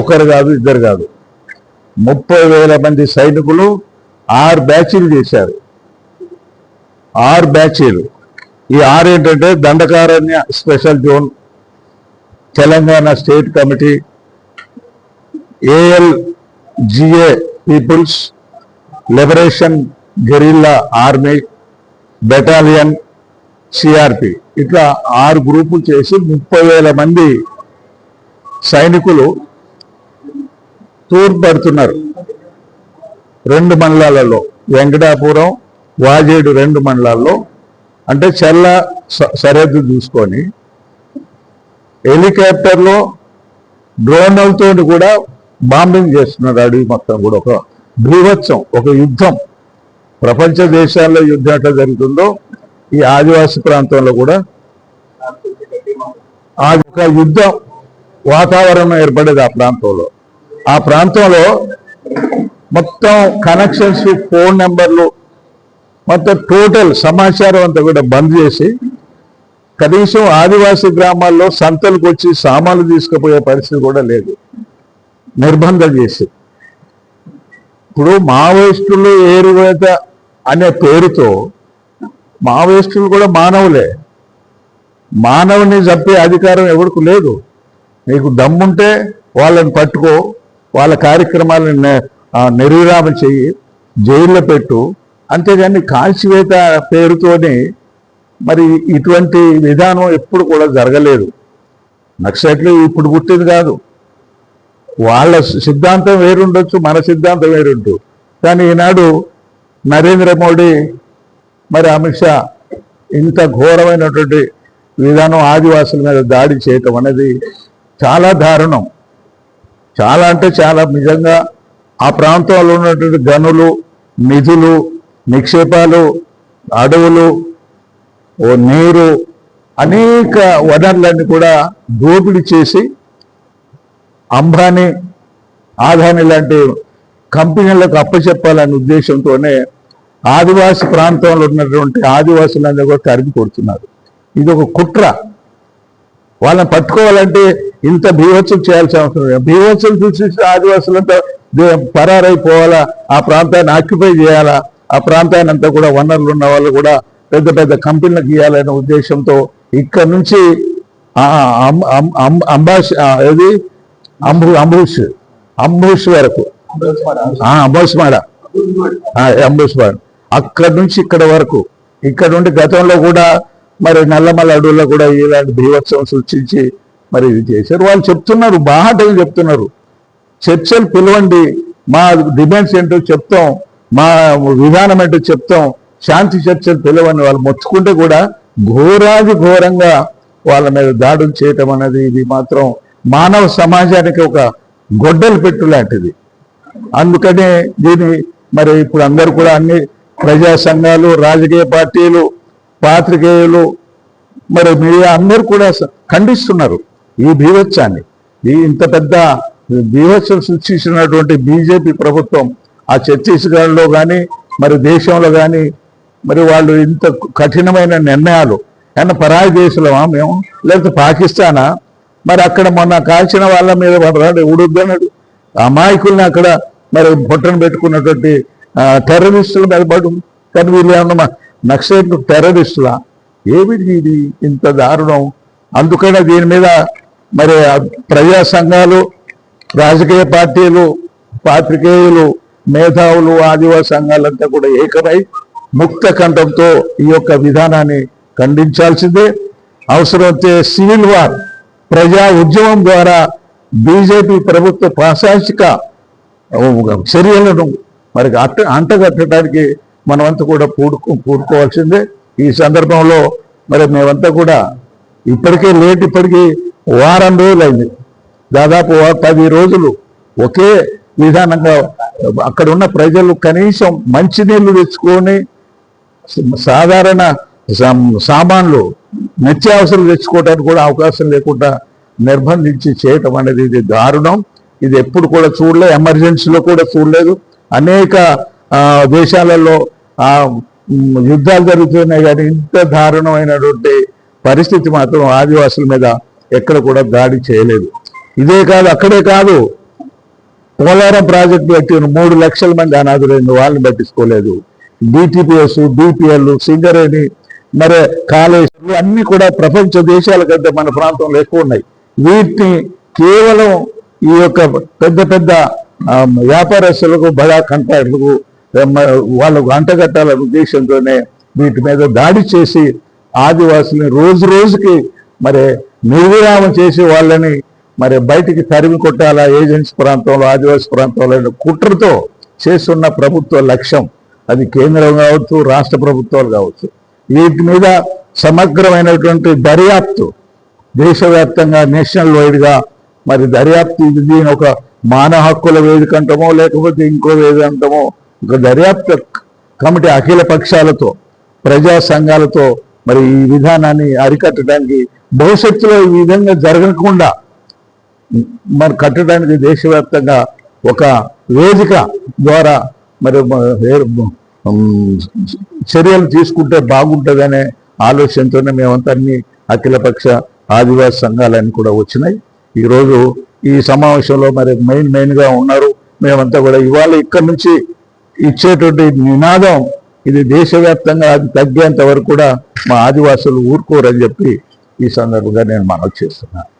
ఒకరు కాదు ఇద్దరు కాదు. ముప్పై వేల మంది సైనికులు ఆరు బ్యాచీలు చేశారు. ఆరు బ్యాచీలు. ఈ ఆరు ఏంటంటే Dandakaranya special zone Telangana state committee AL GA people's liberation guerrilla army battalion CRP. ఇట్లా ఆరు గ్రూపులు చేసి ముప్పై వేల మంది సైనికులు తూర్పడుతున్నారు. రెండు మండలాలలో వెంకటాపురం వాజేడు రెండు మండలాల్లో అంటే చల్ల స- సరిహద్దు చూసుకొని హెలికాప్టర్లో డ్రోన్లతో కూడా బాంబింగ్ చేస్తున్నారు అడవి మొత్తం కూడా. ఒక భీభత్సం ఒక యుద్ధం. ప్రపంచ దేశాల్లో యుద్ధం ఎట్లా జరుగుతుందో ఈ ఆదివాసీ ప్రాంతంలో కూడా ఆ ఒక యుద్ధం వాతావరణం ఏర్పడేది ఆ ప్రాంతంలో. ఆ ప్రాంతంలో మొత్తం కనెక్షన్స్ ఫోన్ నెంబర్లు మొత్తం టోటల్ సమాచారం అంతా కూడా బంద్ చేసి కనీసం ఆదివాసీ గ్రామాల్లో సంతలకు వచ్చి సామాన్లు తీసుకుపోయే పరిస్థితి కూడా లేదు. నిర్బంధం చేసి. ఇప్పుడు మావోయిస్టులు ఏరువేత అనే పేరుతో మావోయిస్టులు కూడా మానవులే. మానవుని చంపే అధికారం ఎవరికి లేదు. నీకు దమ్ముంటే వాళ్ళని పట్టుకో. వాళ్ళ కార్యక్రమాలను ని- నిర్విరామం చెయ్యి జైల్లో పెట్టు. అంతేగాని కాల్చివేత పేరుతోనే మరి ఇటువంటి విధానం ఎప్పుడు కూడా జరగలేదు. నక్సలైట్లు ఇప్పుడు పుట్టింది కాదు. వాళ్ళ సిద్ధాంతం వేరుండొచ్చు మన సిద్ధాంతం వేరుంటు కానీ ఈనాడు నరేంద్ర మోడీ మరి అమిత్ షా ఇంత ఘోరమైనటువంటి విధానం ఆదివాసుల మీద దాడి చేయటం అనేది చాలా దారుణం. చాలా అంటే చాలా నిజంగా ఆ ప్రాంతంలో ఉన్నటువంటి గనులు నిధులు నిక్షేపాలు అడవులు ఓ నీరు అనేక వనరులన్నీ కూడా దోపిడీ చేసి అంబానీ ఆదాని లాంటి కంపెనీలకు అప్పచెప్పాలనే ఉద్దేశంతోనే ఆదివాసీ ప్రాంతంలో ఉన్నటువంటి ఆదివాసులందరూ కూడా తరిమి కొడుతున్నారు. ఇది ఒక కుట్ర. వాళ్ళని పట్టుకోవాలంటే ఇంత బీభత్సం చేయాల్సిన అవసరం బీభత్సం చూసి ఆదివాసులంతా పరారైపోవాలా? ఆ ప్రాంతాన్ని ఆక్యుపై చేయాలా? ఆ ప్రాంతాన్ని అంతా కూడా వనరులు ఉన్న వాళ్ళు కూడా పెద్ద పెద్ద కంపెనీలకు ఇవ్వాలనే ఉద్దేశంతో ఇక్కడ నుంచి అంబాష్ ఏది? అంబు అంబుష్ అంబుష్ వరకు. ఆ, అంబుష్మాడ అక్కడ అక్కడి నుంచి ఇక్కడ వరకు. ఇక్కడ నుండి గతంలో కూడా మరి నల్లమల్ల అడవుల్లో కూడా ఇలాంటి బీభత్సం సృష్టించి మరి ఇది చేశారు. వాళ్ళు చెప్తున్నారు బాహాటంగా చెప్తున్నారు. చర్చలు పిలవండి మా డిమాండ్స్ ఏంటో చెప్తాం మా విధానం ఏంటో చెప్తాం శాంతి చర్చలు పిలవని వాళ్ళు మొత్తుకుంటే కూడా ఘోరాది ఘోరంగా వాళ్ళ మీద దాడులు చేయటం అనేది ఇది మాత్రం మానవ సమాజానికి ఒక గొడ్డలు పెట్టు లాంటిది. అందుకనే దీని మరి ఇప్పుడు అందరు కూడా అన్ని ప్రజా సంఘాలు రాజకీయ పార్టీలు పాత్రికేయులు మరి మీడియా అందరూ కూడా ఖండిస్తున్నారు. ఈ బీభత్సాన్ని ఈ ఇంత పెద్ద బీభత్సం సృష్టించినటువంటి బీజేపీ ప్రభుత్వం ఆ ఛత్తీస్గఢ్లో కానీ మరి దేశంలో కానీ మరి వాళ్ళు ఇంత కఠినమైన నిర్ణయాలు ఏమన్నా పరాయి దేశంలోమా మేము? లేకపోతే పాకిస్తానా? మరి అక్కడ మొన్న కాల్చిన వాళ్ళ మీద పడరాడు ఎవడుద్దన్నాడు అమాయకుల్ని అక్కడ మరి పొట్టను పెట్టుకున్నటువంటి టెర్రరిస్టుల మీద పడు కానీ వీళ్ళు ఏమన్నా నక్సలైట్లు టెర్రరిస్టులా? ఏమిటి ఇది ఇంత దారుణం? అందుకనే దీని మీద మరి ప్రజా సంఘాలు రాజకీయ పార్టీలు పాత్రికేయులు మేధావులు ఆదివాసీ సంఘాలంతా కూడా ఏకమై ముక్త కంఠంతో ఈ యొక్క విధానాన్ని ఖండించాల్సిందే. అవసరమైతే సివిల్ వార్ ప్రజా ఉద్యమం ద్వారా బీజేపీ ప్రభుత్వ ప్రాశాసిక చర్యలను మరి అట్ట అంటగట్టడానికి మనమంతా కూడా పూడుకో పూడుకోవాల్సిందే. ఈ సందర్భంలో మరి మేమంతా కూడా ఇప్పటికే లేట్ ఇప్పటికీ వారం రోజులైంది. దాదాపు పది రోజులు ఒకే విధానంగా అక్కడ ఉన్న ప్రజలు కనీసం మంచినీళ్ళు తెచ్చుకొని సాధారణ సామాన్లు నిత్యావసరాలు తెచ్చుకోవడానికి కూడా అవకాశం లేకుండా నిర్బంధించి చేయటం అనేది ఇది దారుణం. ఇది ఎప్పుడు కూడా చూడలేదు ఎమర్జెన్సీలో కూడా చూడలేదు. అనేక దేశాలలో యుద్ధాలు జరుగుతున్నాయి కానీ ఇంత దారుణమైనటువంటి పరిస్థితి మాత్రం ఆదివాసుల మీద ఎక్కడ కూడా దాడి చేయలేదు. ఇదే కాదు అక్కడే కాదు. పోలవరం ప్రాజెక్టు పెట్టిన మూడు లక్షల మంది అనాథులైన వాళ్ళని పట్టించుకోలేదు. డిటిపిఎస్ డిపిఎల్ సింగరేణి మరి కాళేశ్వరం అన్ని కూడా ప్రపంచ దేశాల కంటే మన ప్రాంతంలో ఎక్కువ ఉన్నాయి. వీటిని కేవలం ఈ యొక్క పెద్ద పెద్ద వ్యాపారస్తులకు బడా కంట్రాక్టులకు వాళ్ళకు అంటగట్టాలనే ఉద్దేశంతోనే వీటి మీద దాడి చేసి ఆదివాసుల్ని రోజు రోజుకి మరి నిర్విరామం చేసే వాళ్ళని మరి బయటికి తరిమి కొట్టాలా ఏజెన్సీ ప్రాంతంలో ఆదివాసీ ప్రాంతంలో కుట్రతో చేస్తున్న ప్రభుత్వ లక్ష్యం అది కేంద్రం కావచ్చు రాష్ట్ర ప్రభుత్వాలు కావచ్చు. వీటి మీద సమగ్రమైనటువంటి దర్యాప్తు దేశవ్యాప్తంగా నేషనల్ వైడ్గా మరి దర్యాప్తు ఇది దీని ఒక మానవ హక్కుల వేదిక అంటామో లేకపోతే ఇంకో వేదిక అంటామో ఒక దర్యాప్తు కమిటీ అఖిల పక్షాలతో ప్రజా సంఘాలతో మరి ఈ విధానాన్ని అరికట్టడానికి భవిష్యత్తులో ఈ విధంగా జరగకుండా మరి కట్టడానికి దేశవ్యాప్తంగా ఒక వేదిక ద్వారా మరి చర్యలు తీసుకుంటే బాగుంటుందనే ఆలోచనతోనే మేమంతా అన్ని అఖిలపక్ష ఆదివాసీ సంఘాలన్నీ కూడా వచ్చినాయి. ఈరోజు ఈ సమావేశంలో మరి మెయిన్ మెయిన్గా ఉన్నారు. మేమంతా కూడా ఇవాళ ఇక్కడి నుంచి ఇచ్చేటువంటి నినాదం ఇది దేశవ్యాప్తంగా అది తగ్గేంత వరకు కూడా మా ఆదివాసులు ఊరుకోరని చెప్పి ఈ సందర్భంగా నేను మనవి చేస్తున్నాను